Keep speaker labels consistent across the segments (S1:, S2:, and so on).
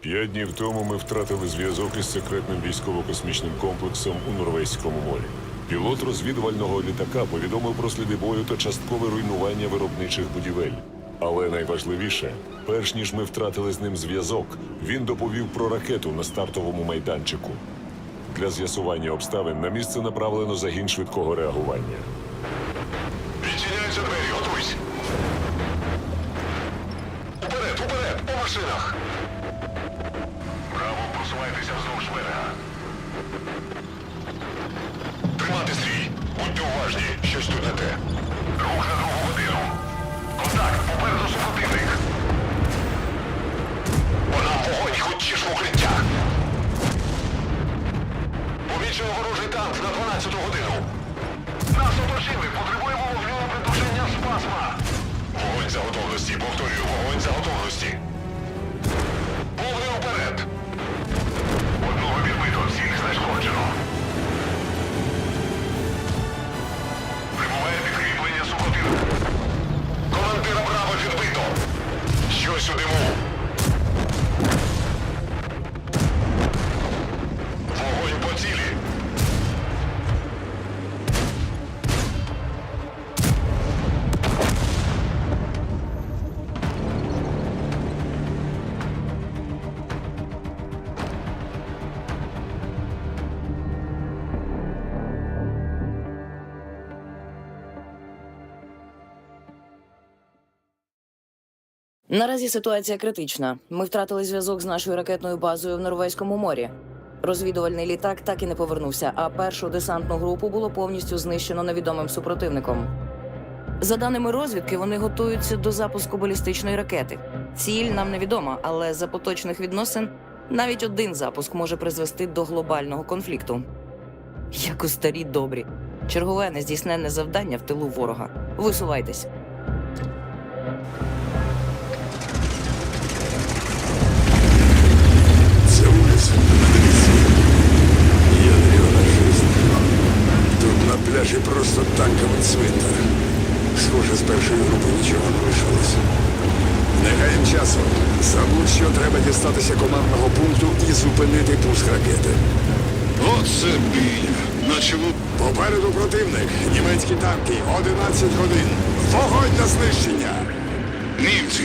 S1: П'ять днів тому ми втратили зв'язок із секретним військово-космічним комплексом у Норвезькому морі. Пілот розвідувального літака повідомив про сліди бою та часткове руйнування виробничих будівель. Але найважливіше, перш ніж ми втратили з ним зв'язок, він доповів про ракету на стартовому майданчику. Для з'ясування обставин на місце направлено загін швидкого реагування.
S2: Відчиняються двері, готуйсь. Уперед, уперед, по машинах.
S3: Наразі ситуація критична. Ми втратили зв'язок з нашою ракетною базою в Норвезькому морі. Розвідувальний літак так і не повернувся, а першу десантну групу було повністю знищено невідомим супротивником. За даними розвідки, вони готуються до запуску балістичної ракети. Ціль нам невідома, але за поточних відносин навіть один запуск може призвести до глобального конфлікту. Як у старі добрі. Чергове нездійсненне завдання в тилу ворога. Висувайтесь.
S4: Ядрена жизнь. Тут на пляжі просто танковий цвинтар. Схоже, з першої групи нічого не лишилось. Не гаєм часу. Забудь, що треба дістатися командного пункту і зупинити пуск ракети.
S5: Оце бій. Наче ви
S4: Попереду противник. Німецькі танки. 11 годин. Вогонь на знищення.
S5: німці.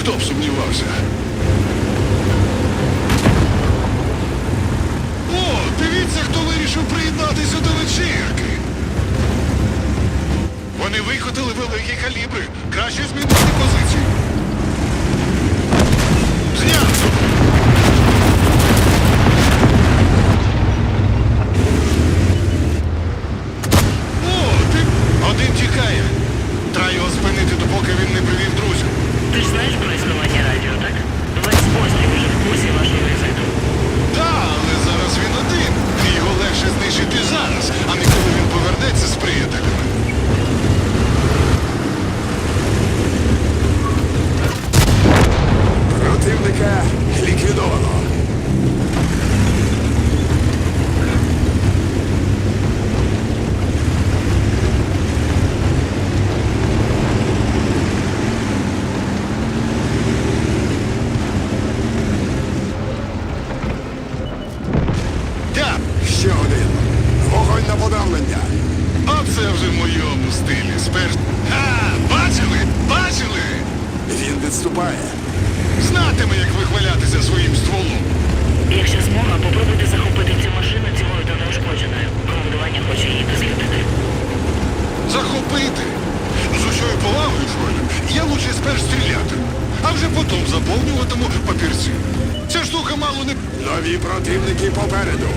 S5: Хто б сумнівався? Дивіться, хто вирішив приєднатися до вечірки. Вони вихотили великі калібри. Краще змінити позицію. Знято! О, ти... Один тікає. Треба його спинити, допоки він не привів друзів.
S6: Ти ж знаєш про існування радіо, так? Весь острів уже в курсі вашого візиту.
S5: Так, але зараз він один. І його легше знищити зараз, а не коли він повернеться з приятелями.
S4: Противника ліквідовано.
S5: Так,
S4: Ще один. Вогонь на подавлення.
S5: оце вже в моєму стилі. Сперш. А, бачили? Бачили?
S4: Він відступає.
S5: Знатиме, як вихвалятися своїм стволом.
S6: Якщо змога, попробуйте захопити цю машину цілою та неушкодженою. Командування хоче її дослідити.
S5: Захопити. З усьою повагою, Фролін, я лучше сперш стрілятиму, а вже потім заповнюватиму папірці. Ця штука мало не.
S4: Нові противники попереду.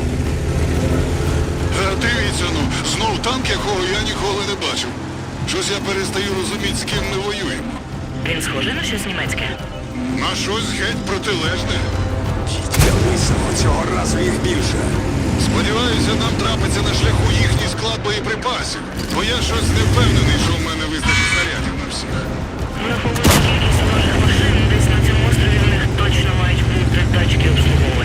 S5: Е, Дивіться, ну, знов танк, якого я ніколи не бачив. Щось я перестаю розуміти, з ким ми воюємо.
S6: Він схожий на щось німецьке?
S5: На щось геть протилежне.
S4: Лисого цього разу їх більше.
S5: Сподіваюся, нам трапиться на шляху їхній склад боєприпасів, бо я щось не впевнений, що в
S6: Враховуючи кількість ворожих машин, десь на цьому острові в них точно мають бути тачки обслуговування.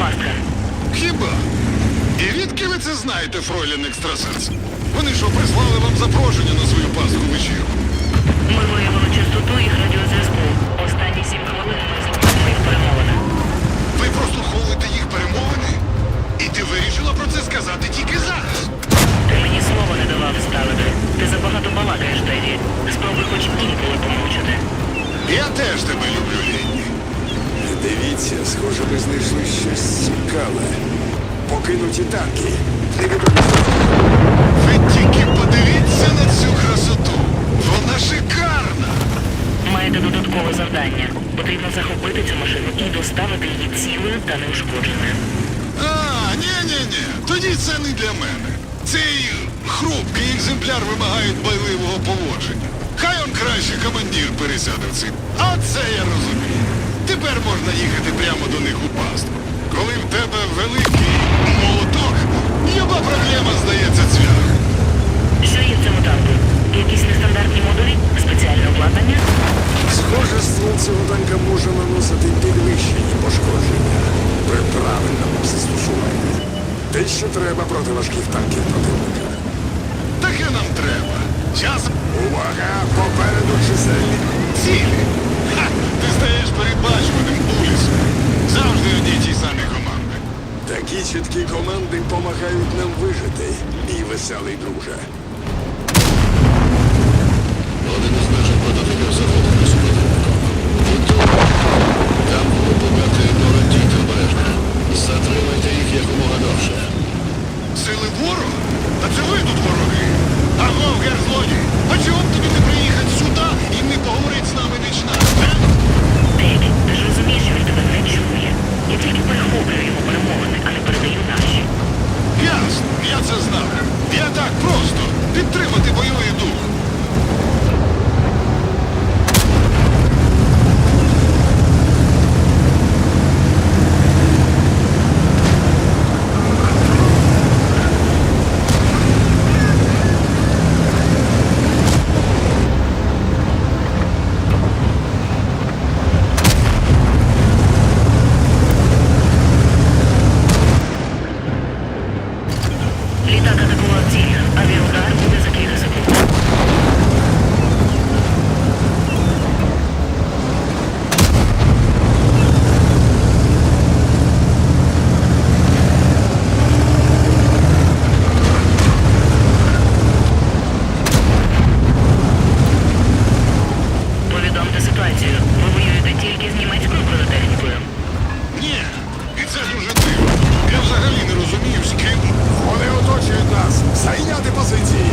S6: Обережні.
S5: Хіба? І відки ви це знаєте, фройлен екстрасенс? Вони що, прислали вам запрошення на свою пасху вечірку?
S6: Ми виявили частоту їх радіозв'язку. Останні сім хвилин ми слухаємо їх перемовини.
S5: Ви прослуховуєте їх перемовини? І ти вирішила про це сказати тільки зараз.
S6: Ти мені слова не давав ставити. Ти забагато балакаєш, Теді. Спробуй хоч інколи помовчати.
S5: Я теж тебе люблю, Лінні.
S4: Дивіться, схоже, ми знайшли щось цікаве. Покинуті танки. Невідомі
S5: Ви тільки подивіться на цю красоту. Вона шикарна.
S6: Маєте додаткове завдання. Потрібно захопити цю машину і доставити її цілою та неушкодженою.
S5: А, ні-ні-ні, тоді це не для мене. Цей хрупкий екземпляр вимагає дбайливого поводження. Хай он краще командир пересяде цим. А це я розумію. Тепер можна їхати прямо до них у пастку. Коли в тебе великий молоток, люба проблема здається цвях.
S6: Що є в цьому танку? Якісь нестандартні модулі? Спеціальне обладнання?
S4: Схоже, ствол цього танка може наносити підвищені пошкодження при правильному застосуванні. Те, що треба проти важких танків противника.
S5: Таке нам треба. Час
S4: Увага! Попереду чисельні.
S5: цілі. Ти стаєш передбачуваним улісом. Завжди одні ті самі команди.
S4: Такі чіткі команди помагають нам вижити, І веселий друже.
S7: Один із наших прототипів захоплений супротивником. Відтоді там було побити боротійте обережно. Затримайте їх якомога довше.
S5: Сили ворога? Та це ви тут вороги. Агов, гер злодій. А чого б тобі не приїхати сюди і не поговорити з нами віч на? а?
S6: Теді, ти ж розумієш, що він тебе не чує. Я тільки перехоплюю його перемовини, а не передаю наші.
S5: Ясно, я це знав. Я так просто підтримати бойовий дух.
S6: Літак атакував ціль. Авіаудар буде за кілька секунд. Повідомте ситуацію. Ви воюєте тільки з німецькою бронетехнікою.
S5: Ні, і це дуже дивно. Я взагалі не розумію, з ким.
S4: Вони оточують нас! Зайняти позиції!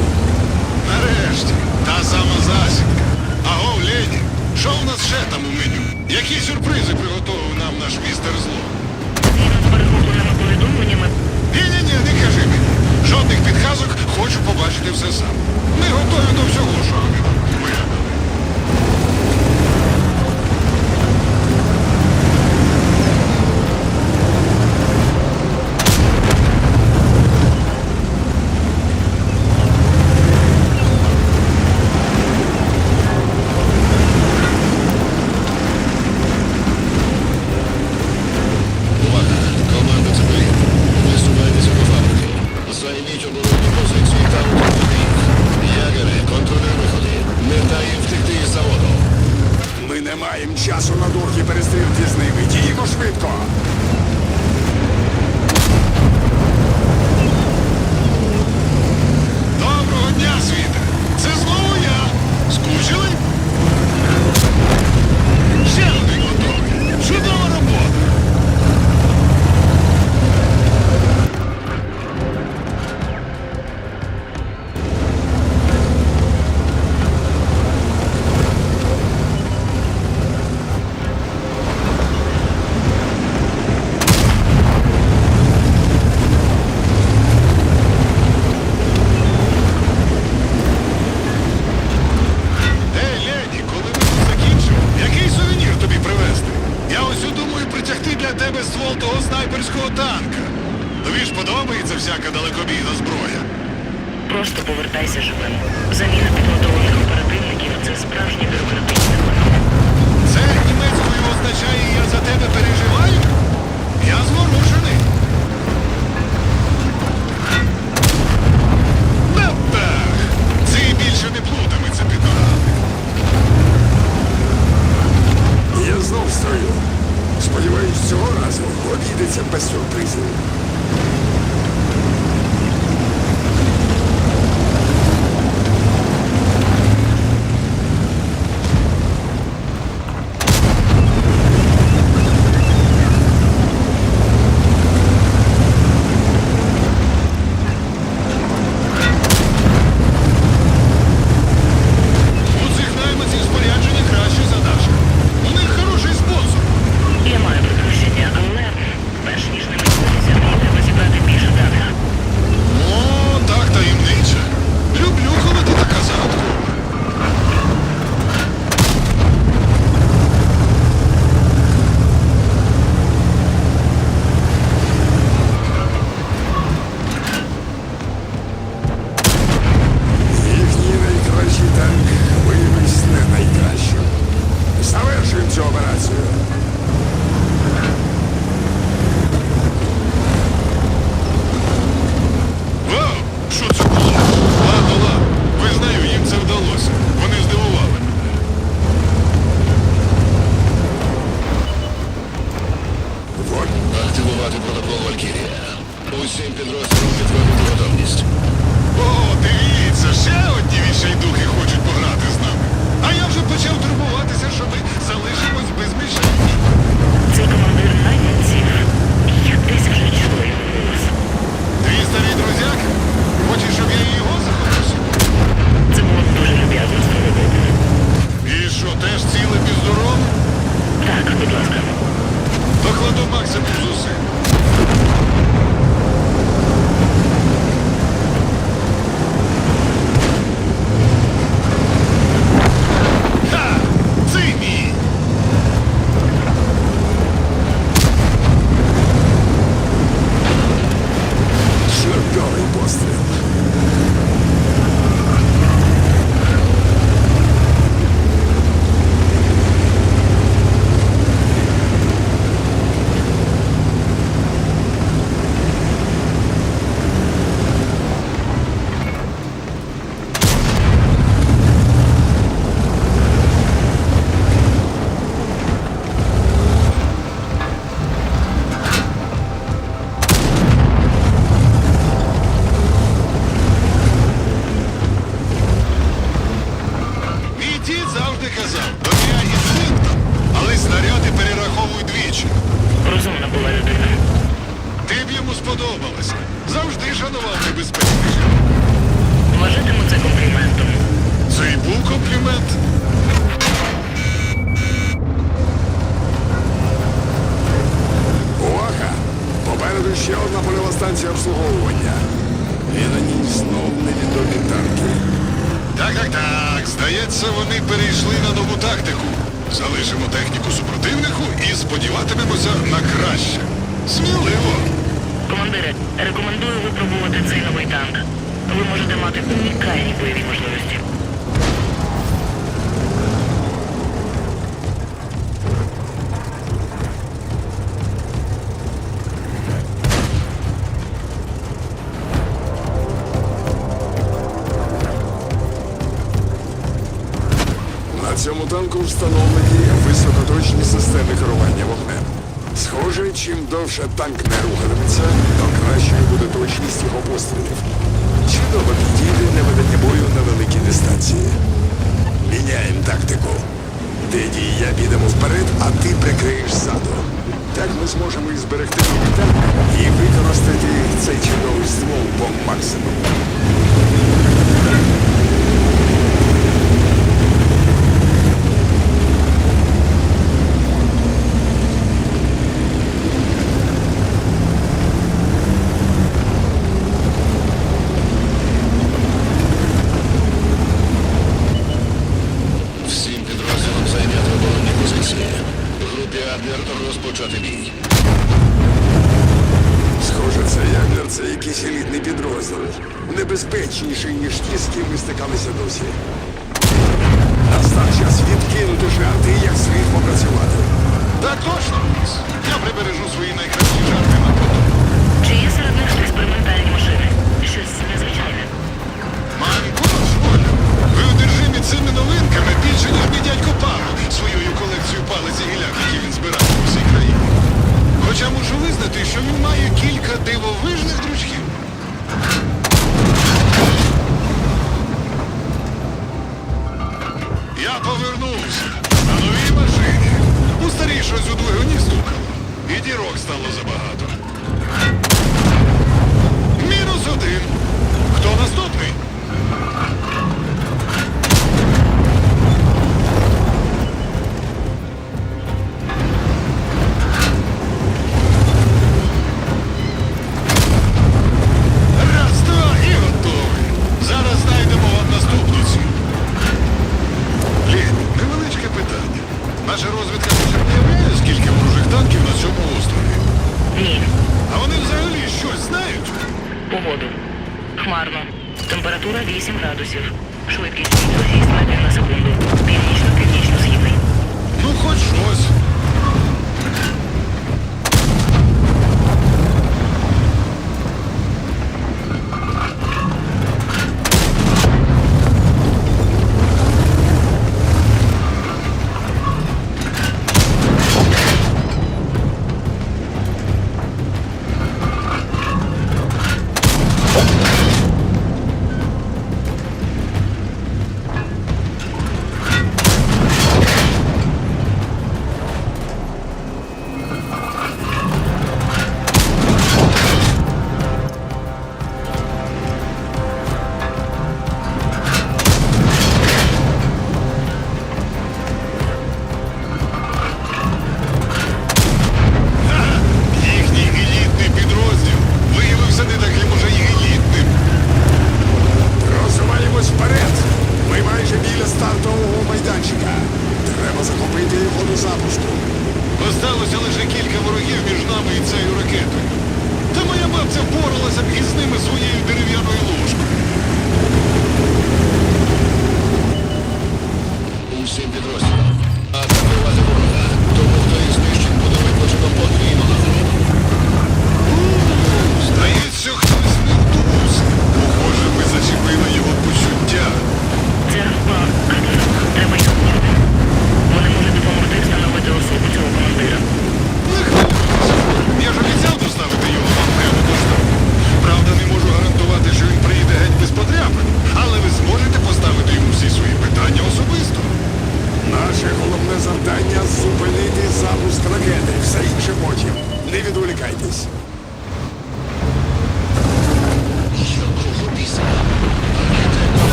S5: Нарешті, та сама засідка. Агов, леді, що в нас ще там у меню? Які сюрпризи приготував нам наш містер зло?
S6: Згідно з перехопленими повідомленнями,
S5: Ні-ні-ні, не кажи мені. Жодних підказок, хочу побачити все сам. Ми готові до всього, що Сміливо.
S6: Командире, рекомендую випробувати цей новий танк. Ви можете мати унікальні бойові можливості.
S4: На цьому танку встановлені високоточні системи керування вогнем. Схоже, чим довше танк не рухатиметься, то кращою буде точність його пострілів. Чудово підійде для видання бою на великій дистанції. Міняємо тактику. Деді і я підемо вперед, а ти прикриєш ззаду. Так ми зможемо і зберегти і використати цей чудовий ствол по максимуму.
S6: хмарно. Температура 8 градусів. Швидкість 6 метрів на секунду. Північно-північно-східний.
S5: Ну хоч щось.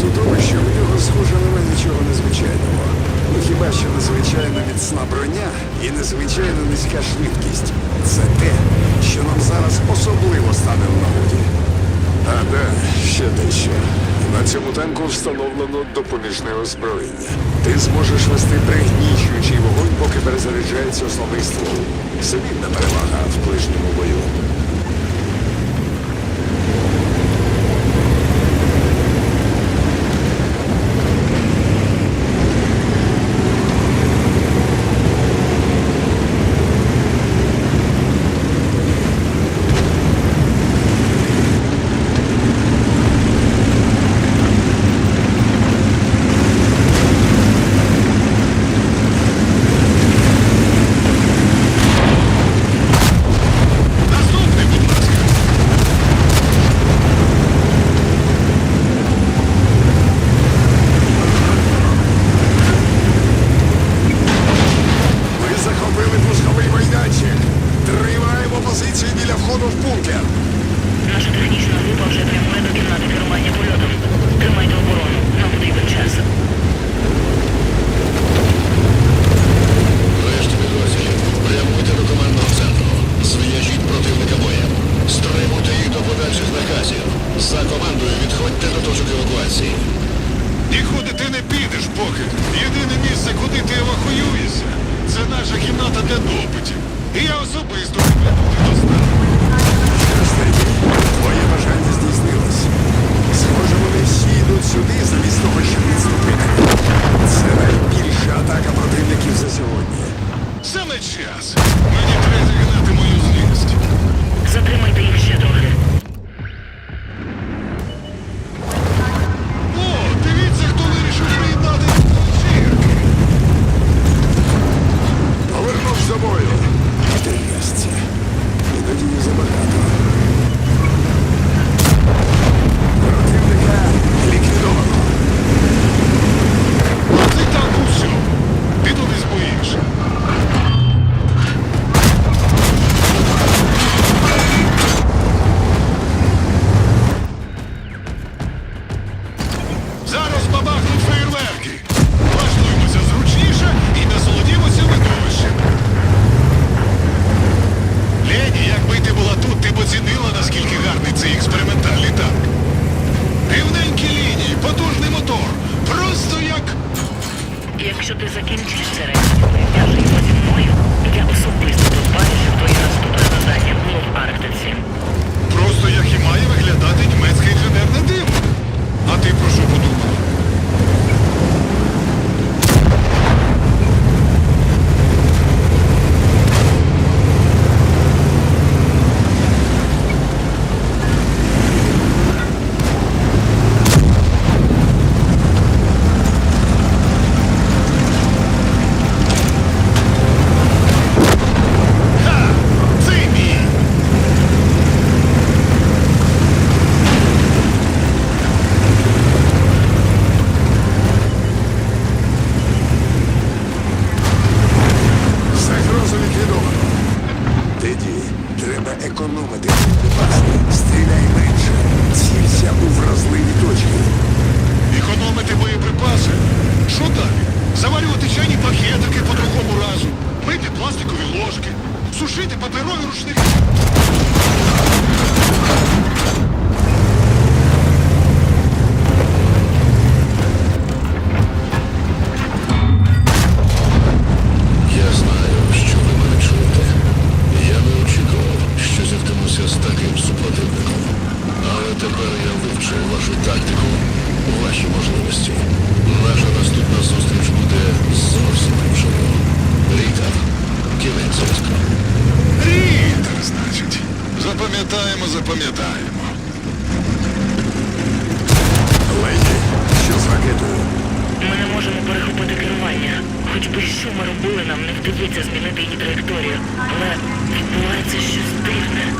S6: Судовище у
S4: нього схоже, але нічого незвичайного. Ну хіба що незвичайна міцна броня і незвичайна низька швидкість. Це те, що нам зараз особливо стане в нагоді. А да, ще дещо. На цьому танку встановлено допоміжне озброєння. Ти зможеш вести пригнічуючий вогонь, поки перезаряджається основний ствол. Сивільна перевага в ближньому бою.
S5: ти
S6: закінчиш це речення, я живу зі мною. Я особисто додбаю, що твоє наступне завдання було в Арктиці.
S5: Просто як і має виглядати німецьке інженерне диво. А ти про що
S4: подумав? Стріляй менше. Цілься у вразливі точки.
S5: Економити боєприпаси? Що далі? Заварювати чайні пакетики по другому разу, мити пластикові ложки, сушити паперові рушники.
S6: Хоч би що ми робили, нам не вдається змінити її траєкторію, але відбувається щось дивне.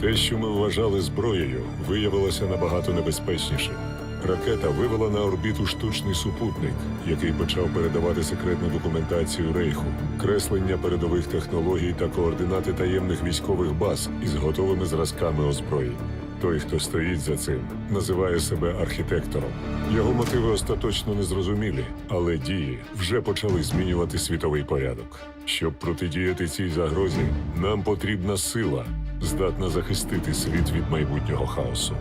S1: Те, що ми вважали зброєю, виявилося набагато небезпечніше. Ракета вивела на орбіту штучний супутник, який почав передавати секретну документацію рейху, креслення передових технологій та координати таємних військових баз із готовими зразками озброєнь. Той, хто стоїть за цим, називає себе архітектором. Його мотиви остаточно незрозумілі, але дії вже почали змінювати світовий порядок. Щоб протидіяти цій загрозі, нам потрібна сила, здатна захистити світ від майбутнього хаосу.